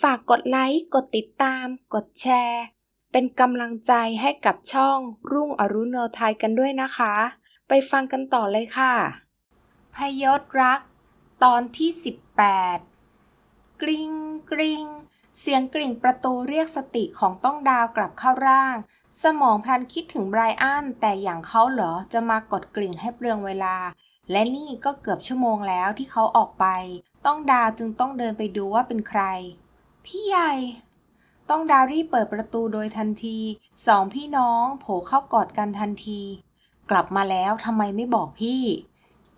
ฝากกดไลค์ กดติดตาม กดแชร์ เป็นกำลังใจให้กับช่องรุ่งอรุณโนไทยกันด้วยนะคะ ไปฟังกันต่อเลยค่ะ พยศรัก ตอนที่ 18 กริงกริงเสียงกริ่งประตูเรียกสติของต้องดาวกลับเข้าร่าง สมองพลันคิดถึงไบรอันแต่อย่างเขาเหรอจะมากดกริ่งให้เปลืองเวลา และนี่ก็เกือบชั่วโมงแล้วที่เขาออกไป ต้องดาวจึงต้องเดินไปดูว่าเป็นใคร พี่ใหญ่ ต้องดาวรีบเปิดประตูโดยทันที สองพี่น้องโผล่เข้ากอดกันทันที กลับมาแล้วทำไมไม่บอกพี่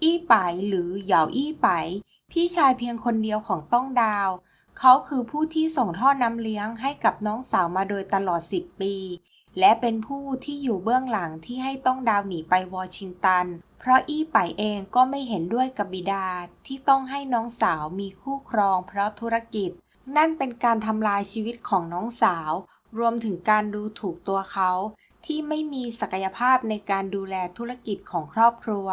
อี้ไปหรือเหยาอี้ไป พี่ชายเพียงคนเดียวของต้องดาว เขาคือผู้ที่ส่งท่อน้ำเลี้ยงให้กับน้องสาวมาโดยตลอด10ปี และเป็นผู้ที่อยู่เบื้องหลังที่ให้ต้องดาวหนีไปวอชิงตัน เพราะอี้ไปเองก็ไม่เห็นด้วยกับบิดาที่ต้องให้น้องสาวมีคู่ครองเพราะธุรกิจ นั่นเป็นการทำลายชีวิตของน้องสาว รวมถึงการดูถูกตัวเขา ที่ไม่มีศักยภาพในการดูแลธุรกิจของครอบครัว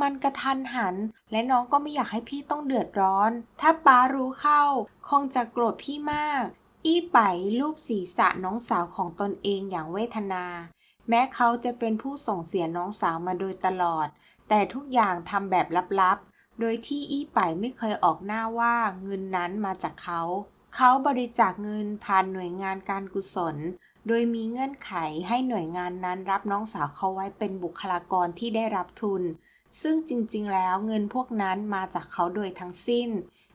มันกระทันหัน และน้องก็ไม่อยากให้พี่ต้องเดือดร้อน ถ้าป้ารู้เข้า คงจะโกรธพี่มาก อี้ไปลูบศีรษะน้องสาวของตนเองอย่างเวทนา แม้เขาจะเป็นผู้ส่งเสียน้องสาวมาโดยตลอด แต่ทุกอย่างทำแบบลับๆ โดยที่อี้ไปไม่เคยออกหน้าว่าเงินนั้นมาจากเขา เขาบริจาคเงินผ่านหน่วยงานการกุศล โดยมีเงื่อนไขให้หน่วยงานนั้นรับน้องสาวเขาไว้เป็นบุคลากรที่ได้รับทุน ซึ่งจริงๆ แล้วเงินพวกนั้นมาจากเขาโดยทั้งสิ้น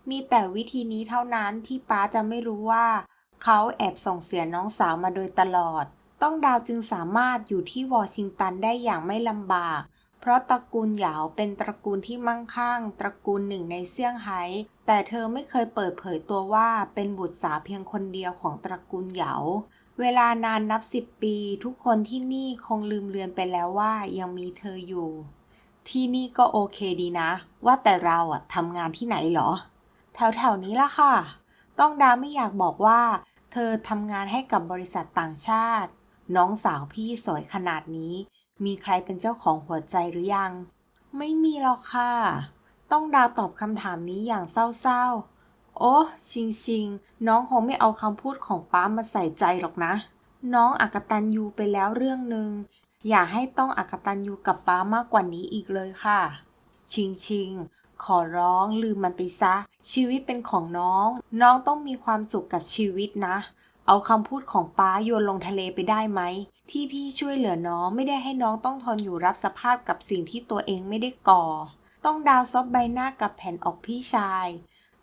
มีแต่วิธีนี้เท่านั้นที่ป้าจะไม่รู้ว่า เขาแอบส่งเสียน้องสาวมาโดยตลอด ต้องดาวจึงสามารถอยู่ที่วอชิงตันได้อย่างไม่ลำบาก เพราะตระกูลเหยาเป็นตระกูลที่มั่งคั่ง ตระกูลหนึ่งในเซี่ยงไฮ้แต่เธอไม่เคยเปิดเผยตัวว่าเป็นบุตรสาวเพียงคนเดียวของตระกูลเหยาเวลานานนับสิบปี ทุกคนที่นี่คงลืมเลือนไปแล้วว่ายังมีเธออยู่ ที่นี่ก็โอเคดีนะ ว่าแต่เราอะทำงานที่ไหนเหรอ แถวๆนี้ละค่ะ ต้องดาไม่อยากบอกว่า เธอทำงานให้กับบริษัทต่างชาติ น้องสาวพี่สวยขนาดนี้ มีใครเป็นเจ้าของหัวใจหรือยัง ไม่มีหรอกค่ะ ต้องดาวตอบคำถามนี้อย่างเศร้าๆ โอ้ ชิงชิง น้องคงไม่เอาคำพูดของป้ามาใส่ใจหรอกนะ น้องอักตันยูไปแล้วเรื่องหนึ่ง อย่าให้ต้องอักตันยูกับป้ามากกว่านี้อีกเลยค่ะ ชิงชิง ขอร้องลืมมันไปซะ ชีวิตเป็นของน้อง น้องต้องมีความสุขกับชีวิตนะ เอาคำพูดของป้าโยนลงทะเลไปได้ไหม ที่พี่ช่วยเหลือน้องไม่ได้ให้น้องต้องทนอยู่รับสภาพกับสิ่งที่ตัวเองไม่ได้ก่อ ต้องดาวซบใบหน้ากับแผ่นอกพี่ชาย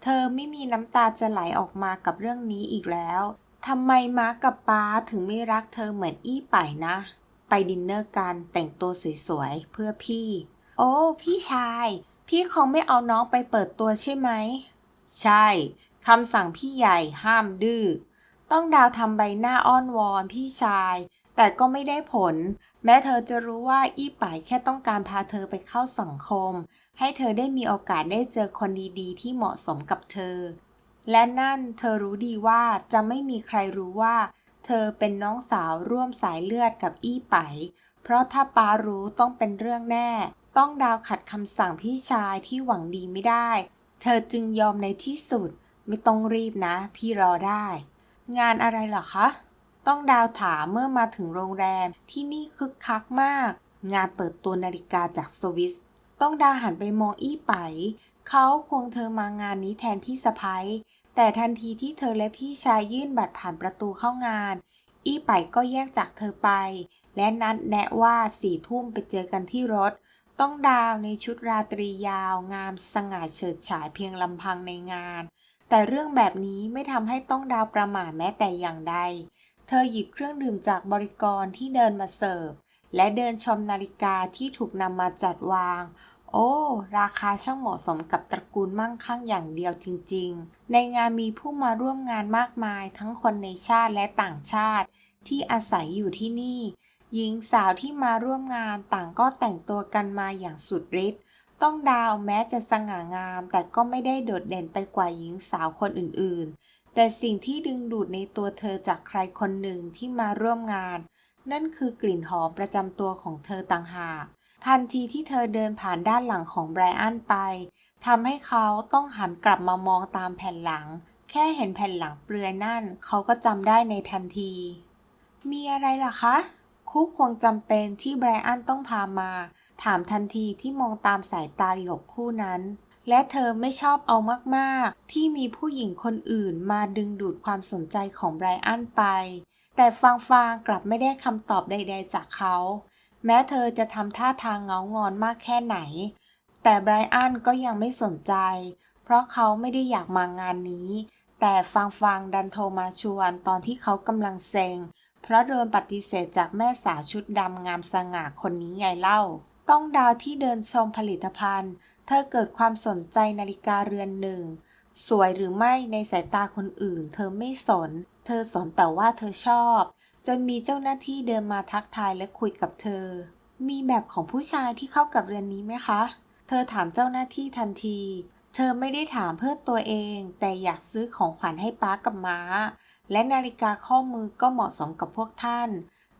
เธอไม่มีน้ำตาจะไหลออกมากับเรื่องนี้อีกแล้วทำไมม้ากับป้าถึงไม่รักเธอเหมือนอี้ป่ายนะ ไปดินเนอร์กันแต่งตัวสวยๆเพื่อพี่ โอ้พี่ชาย พี่คงไม่เอาน้องไปเปิดตัวใช่ไหม ใช่คำสั่งพี่ใหญ่ห้ามดื้อต้องดาวทำใบหน้าอ้อนวอนพี่ชาย แต่ก็ไม่ได้ผล แม้เธอจะรู้ว่าอี้ป่ายแค่ต้องการพาเธอไปเข้าสังคม ให้เธอได้มีโอกาสได้เจอคนดีๆ ที่เหมาะสมกับเธอ และนั่นเธอรู้ดีว่าจะไม่มีใครรู้ว่า เธอเป็นน้องสาวร่วมสายเลือดกับอี้ไปเพราะถ้าป้ารู้ต้องเป็นเรื่องแน่ ต้องดาวขัดคำสั่งพี่ชายที่หวังดีไม่ได้ เธอจึงยอมในที่สุด ไม่ต้องรีบนะ พี่รอได้ งานอะไรเหรอคะ ต้องดาวถามเมื่อมาถึงโรงแรมที่นี่คึกคักมาก งานเปิดตัวนาฬิกาจากสวิส ต้องดาวหันไปมองอี้ไป เขาควงเธอมางานนี้แทนพี่สะพ้ยแต่ทันทีที่เธอและพี่ชายยื่นบัตรผ่านประตูเข้างาน อี้ไปก็แยกจากเธอไป และนัดแนะว่าสี่ทุ่มไปเจอกันที่รถ ต้องดาวในชุดราตรียาว งามสง่าเฉิดฉายเพียงลำพังในงาน แต่เรื่องแบบนี้ไม่ทำให้ต้องดาวประหม่าแม้แต่อย่างใด เธอหยิบเครื่องดื่มจากบริกรที่เดินมาเสิร์ฟ และเดินชมนาฬิกาที่ถูกนำมาจัดวาง โอ้ ราคาช่างเหมาะสมกับตระกูลมั่งคั่งอย่างเดียวจริงๆ ในงานมีผู้มาร่วมงานมากมายทั้งคนในชาติและต่างชาติ ที่อาศัยอยู่ที่นี่ หญิงสาวที่มาร่วมงานต่างก็แต่งตัวกันมาอย่างสุดฤทธิ์ต้องดาวแม้จะสง่างาม แต่ก็ไม่ได้โดดเด่นไปกว่าหญิงสาวคนอื่นๆ แต่สิ่งที่ดึงดูดในตัวเธอจากใครคนหนึ่งที่มาร่วมงาน นั่นคือกลิ่นหอมประจำตัวของเธอต่างหาก ทันทีที่เธอเดินผ่านด้านหลังของไบรอันไปทำให้เขาต้องหันกลับมามองตามแผ่นหลัง แค่เห็นแผ่นหลังเปลือยนั่น เขาก็จำได้ในทันที มีอะไรล่ะคะคู่ควงจำเป็นที่ไบรอันต้องพามา ถามทันทีที่มองตามสายตาหยกคู่นั้น และเธอไม่ชอบเอามาก ๆ ที่มีผู้หญิงคนอื่นมาดึงดูดความสนใจของไบรอันไป แต่ฟางฟางกลับไม่ได้คำตอบใด ๆ จากเขา แม้เธอจะทำท่าทางเงางอนมากแค่ไหน แต่ไบรอันก็ยังไม่สนใจ เพราะเขาไม่ได้อยากมางานนี้ แต่ฟางฟางดันโทรมาชวนตอนที่เขากำลังเซ็ง เพราะโดนปฏิเสธจากแม่สาวชุดดำงามสง่าคนนี้ไงเล่า ต้องดาวที่เดินชมผลิตภัณฑ์ เธอเกิดความสนใจนาฬิกาเรือนหนึ่ง สวยหรือไม่ในสายตาคนอื่น เธอไม่สน เธอสนแต่ว่าเธอชอบ จนมีเจ้าหน้าที่เดินมาทักทายและคุยกับเธอ มีแบบของผู้ชายที่เข้ากับเรือนนี้ไหมคะ เธอถามเจ้าหน้าที่ทันที เธอไม่ได้ถามเพื่อตัวเอง แต่อยากซื้อของขวัญให้ป้ากับม้า และนาฬิกาข้อมือก็เหมาะสมกับพวกท่าน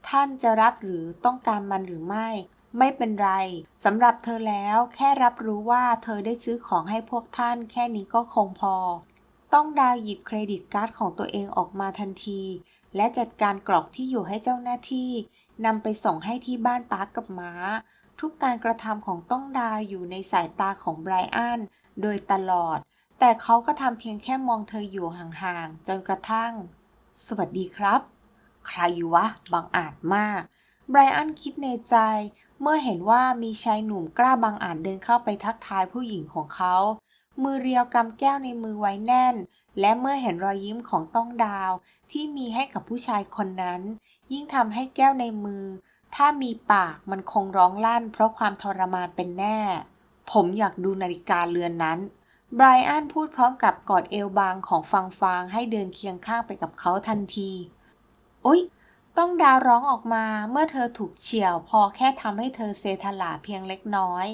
ท่านจะรับหรือต้องการมันหรือไม่ ไม่เป็นไรสำหรับเธอแล้วแค่รับรู้ว่าเธอได้ซื้อของให้พวกท่านแค่นี้ก็คงพอ ต้องดาวหยิบเครดิตการ์ดของตัวเองออกมาทันที และจัดการกรอกที่อยู่ให้เจ้าหน้าที่นำไปส่งให้ที่บ้านป้ากับม้า ทุกการกระทำของต้องดาวอยู่ในสายตาของไบรอันโดยตลอด แต่เขาก็ทำเพียงแค่มองเธออยู่ห่างๆจนกระทั่ง สวัสดีครับ ใครวะบังอาจมากไบรอันคิดในใจ เมื่อเห็นว่ามีชายหนุ่มกล้าบังอาจเดินเข้าไปทักทายผู้หญิงของเขา มือเรียวกำแก้วในมือไว้แน่น และเมื่อเห็นรอยยิ้มของต้องดาว ที่มีให้กับผู้ชายคนนั้น ยิ่งทำให้แก้วในมือ ถ้ามีปากมันคงร้องลั่น เพราะความทรมานเป็นแน่ ผมอยากดูนาฬิกาเรือนนั้นไบรอันพูดพร้อมกับกอดเอวบางของฟังฟางให้เดินเคียงข้างไปกับเขาทันที โอ๊ย ต้องดาวร้องออกมาเมื่อเธอถูกเฉี่ยวพอแค่ทำให้เธอเซถลาเพียงเล็กน้อย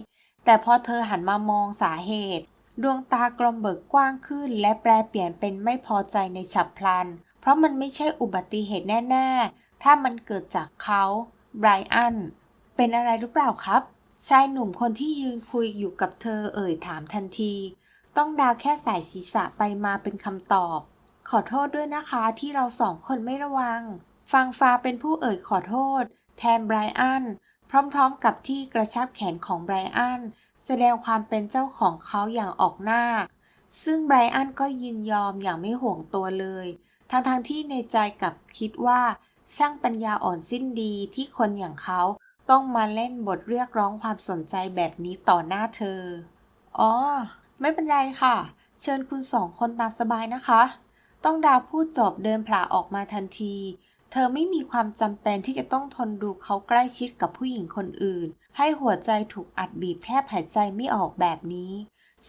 แต่พอเธอหันมามองสาเหตุ ดวงตากลมเบิกกว้างขึ้น และแปลเปลี่ยนเป็นไม่พอใจในฉับพลัน เพราะมันไม่ใช่อุบัติเหตุแน่ๆ ถ้ามันเกิดจากเขาไบรอันเป็นอะไรหรือเปล่าครับ ชายหนุ่มคนที่ยืนคุยอยู่กับเธอเอ่ยถามทันที ต้องดาวแค่สายศีรษะไปมาเป็นคำตอบ ขอโทษด้วยนะคะที่เราสองคนไม่ระวัง ฟังฟ้าเป็นผู้เอ่ยขอโทษ แทนไบรอัน พร้อมๆกับที่กระชับแขนของไบรอัน แสดงความเป็นเจ้าของเขาอย่างออกหน้า ซึ่งไบรอันก็ยินยอมอย่างไม่ห่วงตัวเลย ทั้งๆที่ในใจกับคิดว่า ช่างปัญญาอ่อนสิ้นดีที่คนอย่างเขาต้องมาเล่นบทเรียกร้องความสนใจแบบนี้ต่อหน้าเธอ อ๋อ ไม่เป็นไรค่ะ เชิญคุณสองคนตามสบายนะคะ ต้องดาวพูดจบเดินผลาออกมาทันที เธอไม่มีความจำเป็นที่จะต้องทนดูเขาใกล้ชิดกับผู้หญิงคนอื่น ให้หัวใจถูกอัดบีบแทบหายใจไม่ออกแบบนี้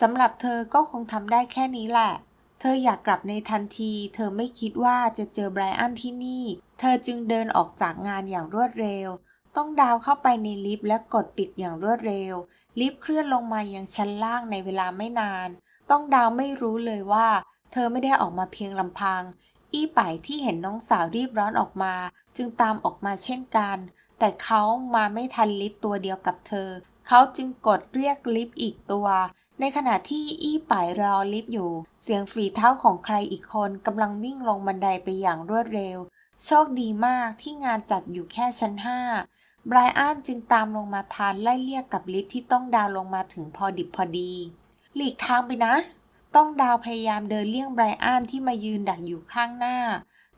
สำหรับเธอก็คงทำได้แค่นี้แหละ เธออยากกลับในทันที เธอไม่คิดว่าจะเจอไบรอันที่นี่ เธอจึงเดินออกจากงานอย่างรวดเร็ว ต้องดาวเข้าไปในลิฟต์และกดปิดอย่างรวดเร็ว ลิฟต์เคลื่อนลงมายังชั้นล่างในเวลาไม่นาน ต้องดาวไม่รู้เลยว่า เธอไม่ได้ออกมาเพียงลำพัง อี้ไปที่เห็นน้องสาวรีบร้อนออกมา จึงตามออกมาเช่นกัน แต่เขามาไม่ทันลิฟต์ตัวเดียวกับเธอ เขาจึงกดเรียกลิฟต์อีกตัว ในขณะที่อี้ไปรอลิฟต์อยู่ เสียงฝีเท้าของใครอีกคนกำลังวิ่งลงบันไดไปอย่างรวดเร็ว โชคดีมากที่งานจัดอยู่แค่ชั้นห้าไบรอันจึงตามลงมาทานไล่เลี่ยกกับลิฟต์ที่ต้องดาวลงมาถึงพอดิบพอดี หลีกทางไปนะ ต้องดาวพยายามเดินเลี่ยงไบรอันที่มายืนดักอยู่ข้างหน้า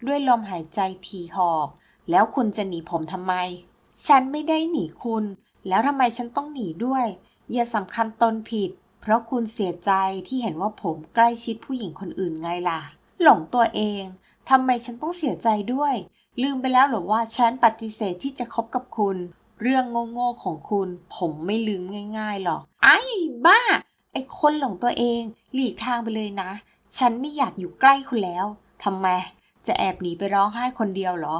ด้วยลมหายใจถี่หอบ แล้วคุณจะหนีผมทำไม ฉันไม่ได้หนีคุณ แล้วทำไมฉันต้องหนีด้วย อย่าสำคัญตนผิด เพราะคุณเสียใจที่เห็นว่าผมใกล้ชิดผู้หญิงคนอื่นไงล่ะ หลงตัวเองทำไมฉันต้องเสียใจด้วย ลืมไปแล้วหรอว่าฉันปฏิเสธที่จะคบกับคุณ เรื่องโง่ๆของคุณ ผมไม่ลืมง่าย ๆหรอก ไอ้บ้า อ้คนหลงตัวเอง หลีกทางไปเลยนะ ฉันไม่อยากอยู่ใกล้คุณแล้วทำไม จะแอบหนีไปร้องไห้คนเดียวเหรอ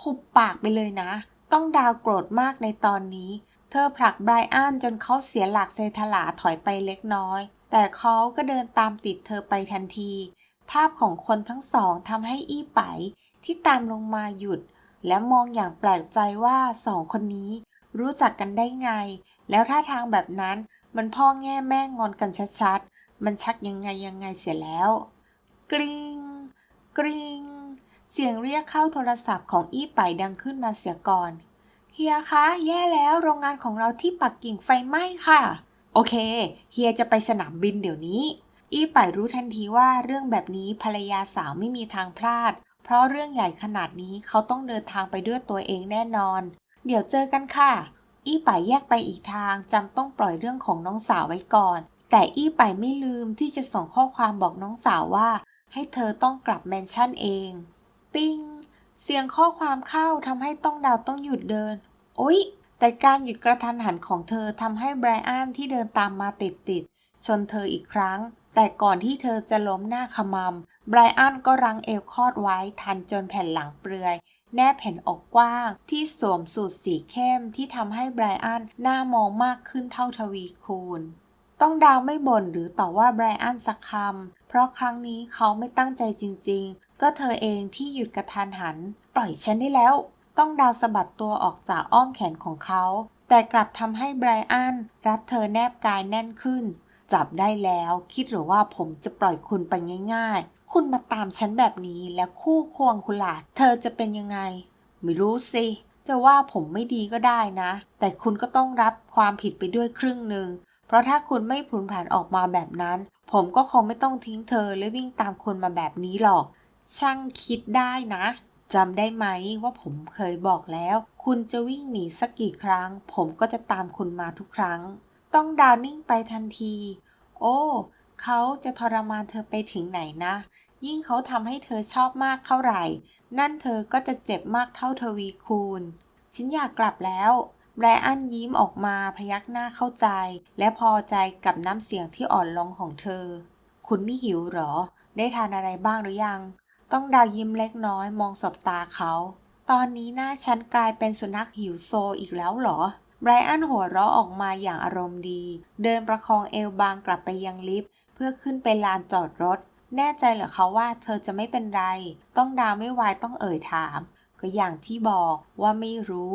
หุบปากไปเลยนะ ต้องดาวโกรธมากในตอนนี้ เธอผลักไบรอันจนเขาเสียหลักเซทลาถอยไปเล็กน้อย แต่เขาก็เดินตามติดเธอไปทันที ภาพของคนทั้งสองทำให้อี้ไปที่ตามลงมาหยุด และมองอย่างแปลกใจว่าสองคนนี้รู้จักกันได้ไง แล้วท่าทางแบบนั้น มันพ่อแง่แม่งอนกันชัดๆ มันชักยังไงยังไงเสียแล้ว กริงกริงเสียงเรียกเข้าโทรศัพท์ของอี้ไปดังขึ้นมาเสียก่อน เฮียคะ แย่แล้วโรงงานของเราที่ปักกิ่งไฟไหม้ค่ะ โอเค เฮียจะไปสนามบินเดี๋ยวนี้ อี้ไปรู้ทันทีว่าเรื่องแบบนี้ภรรยาสาวไม่มีทางพลาด เพราะเรื่องใหญ่ขนาดนี้เขาต้องเดินทางไปด้วยตัวเองแน่นอน เดี๋ยวเจอกันค่ะ อี้ไปแยกไปอีกทางจำต้องปล่อยเรื่องของน้องสาวไว้ก่อน แต่อี้ไปไม่ลืมที่จะส่งข้อความบอกน้องสาวว่า ให้เธอต้องกลับแมนชั่นเอง ปิ้ง เสียงข้อความเข้าทำให้ต้องดาวต้องหยุดเดิน โอ๊ย แต่การหยุดกระทันหันของเธอทำให้ไบรอันที่เดินตามมาติดติดชนเธออีกครั้ง แต่ก่อนที่เธอจะล้มหน้าขมำไบรอันก็รั้งเอวคอดไว้ทันจนแผ่นหลังเปลือย แนบแผ่นอกกว้าง ที่สวมสูทสีเข้มที่ทำให้ไบรอันหน้ามองมากขึ้นเท่าทวีคูณ ต้องดาวไม่บ่นหรือต่อว่าไบรอันสักคำ เพราะครั้งนี้เขาไม่ตั้งใจจริงๆ ก็เธอเองที่หยุดกระทันหัน ปล่อยฉันได้แล้ว ต้องดาวสะบัดตัวออกจากอ้อมแขนของเขา แต่กลับทำให้ไบรอันรัดเธอแนบกายแน่นขึ้น จับได้แล้ว คิดหรือว่าผมจะปล่อยคุณไปง่ายๆ คุณมาตามฉันแบบนี้แล้วคู่ควงคุณหล่ะเธอจะเป็นยังไง ไม่รู้สิ จะว่าผมไม่ดีก็ได้นะ แต่คุณก็ต้องรับความผิดไปด้วยครึ่งหนึ่ง เพราะถ้าคุณไม่ผุนผันออกมาแบบนั้น ผมก็คงไม่ต้องทิ้งเธอและวิ่งตามคุณมาแบบนี้หรอก ช่างคิดได้นะจำได้ไหมว่าผมเคยบอกแล้ว คุณจะวิ่งหนีสักกี่ครั้ง ผมก็จะตามคุณมาทุกครั้ง ต้องดาวนิ่งไปทันที โอ้ เขาจะทรมานเธอไปถึงไหนนะ ยิ่งเขาทำให้เธอชอบมากเท่าไหร่ นั่นเธอก็จะเจ็บมากเท่าทวีคูณ ฉันอยากกลับแล้ว ไบรอันยิ้มออกมาพยักหน้าเข้าใจ และพอใจกับน้ำเสียงที่อ่อนลงของเธอ คุณไม่หิวหรอ ได้ทานอะไรบ้างหรือยัง ต้องดาวยิ้มเล็กน้อยมองสบตาเขา ตอนนี้หน้าฉันกลายเป็นสุนัขหิวโซอีกแล้วหรอไบรอันหัวเราะออกมาอย่างอารมณ์ดี เดินประคองเอวบางกลับไปยังลิฟต์เพื่อขึ้นไปลานจอดรถ แน่ใจเหรอคะว่าเธอจะไม่เป็นไร ต้องดาวไม่วายต้องเอ่ยถาม ก็อย่างที่บอกว่าไม่รู้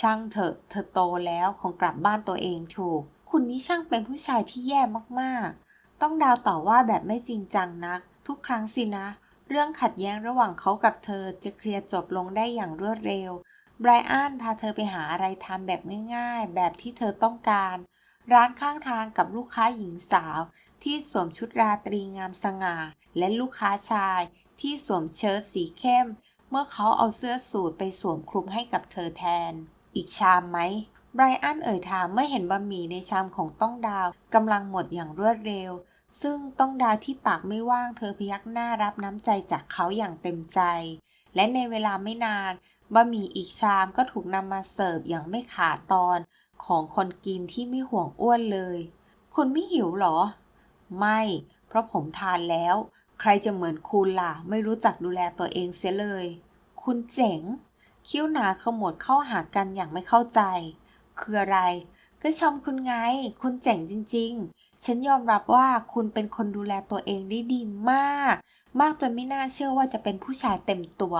ช่างเถอะ เธอโตแล้วคงกลับบ้านตัวเองถูก คุณนี่ช่างเป็นผู้ชายที่แย่มากๆ ต้องดาวต่อว่าแบบไม่จริงจังนัก ทุกครั้งสินะ เรื่องขัดแย้งระหว่างเขากับเธอจะเคลียร์จบลงได้อย่างรวดเร็วไบรอันพาเธอไปหาอะไรทำแบบง่ายๆ แบบที่เธอต้องการ ร้านข้างทางกับลูกค้าหญิงสาว ที่สวมชุดราตรีงามสง่า และลูกค้าชาย ที่สวมเชิ้ตสีเข้ม เมื่อเขาเอาเสื้อสูทไปสวมคลุมให้กับเธอแทน อีกชามไหมไบรอันเอ่ยถามเมื่อเห็นบะหมี่ในชามของต้องดาวกำลังหมดอย่างรวดเร็ว ซึ่งต้องดาวที่ปากไม่ว่างเธอพยักหน้ารับน้ำใจจากเขาอย่างเต็มใจ และในเวลาไม่นานบะหมี่อีกชามก็ถูกนำมาเสิร์ฟอย่างไม่ขาดตอนของคนกินที่ไม่ห่วงอ้วนเลย คุณไม่หิวหรอ ไม่ เพราะผมทานแล้ว ใครจะเหมือนคุณล่ะ ไม่รู้จักดูแลตัวเองเสียเลย คุณเจ๋ง คิ้วหนาขมวดเข้าหากันอย่างไม่เข้าใจ คืออะไร ก็ชมคุณไง คุณเจ๋งจริง ๆ ฉันยอมรับว่าคุณเป็นคนดูแลตัวเองได้ดีมาก มากจนไม่น่าเชื่อว่าจะเป็นผู้ชายเต็มตัว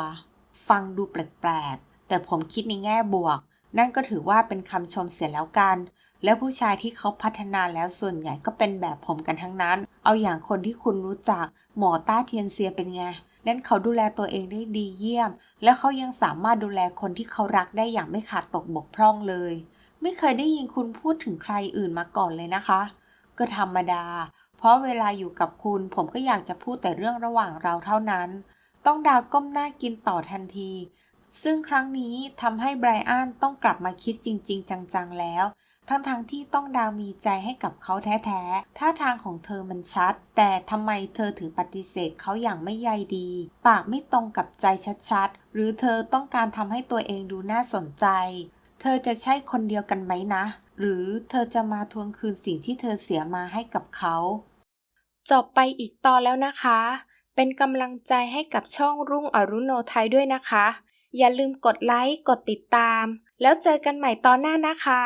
ฟังดูแปลกๆ แต่ผมคิดในแง่บวก นั่นก็ถือว่าเป็นคำชมเสียแล้วกัน และผู้ชายที่เขาพัฒนาแล้วส่วนใหญ่ก็เป็นแบบผมกันทั้งนั้น เอาอย่างคนที่คุณรู้จักหมอต้าเทียนเซียเป็นไงนั่นเขาดูแลตัวเองได้ดีเยี่ยม และเขายังสามารถดูแลคนที่เขารักได้อย่างไม่ขาดตกบกพร่องเลย ไม่เคยได้ยินคุณพูดถึงใครอื่นมาก่อนเลยนะคะ ก็ธรรมดา เพราะเวลาอยู่กับคุณผมก็อยากจะพูดแต่เรื่องระหว่างเราเท่านั้น ต้องดาวก้มหน้ากินต่อทันที ซึ่งครั้งนี้ทำให้ไบรอันต้องกลับมาคิดจริง ๆ จังๆแล้ว ทั้งๆทที่ต้องดาวมีใจให้กับเขาแท้ๆ ท่าทางของเธอมันชัด แต่ทำไมเธอถึงปฏิเสธเขาอย่างไม่ใยดี ปากไม่ตรงกับใจชัดๆ หรือเธอต้องการทำให้ตัวเองดูน่าสนใจ เธอจะใช่คนเดียวกันไหมนะ หรือเธอจะมาทวงคืนสิ่งที่เธอเสียมาให้กับเขา จบไปอีกตอนแล้วนะคะ เป็นกำลังใจให้กับช่องรุ่งอรุโนไทยด้วยนะคะ อย่าลืมกดไลค์ กดติดตาม แล้วเจอกันใหม่ตอนหน้านะคะ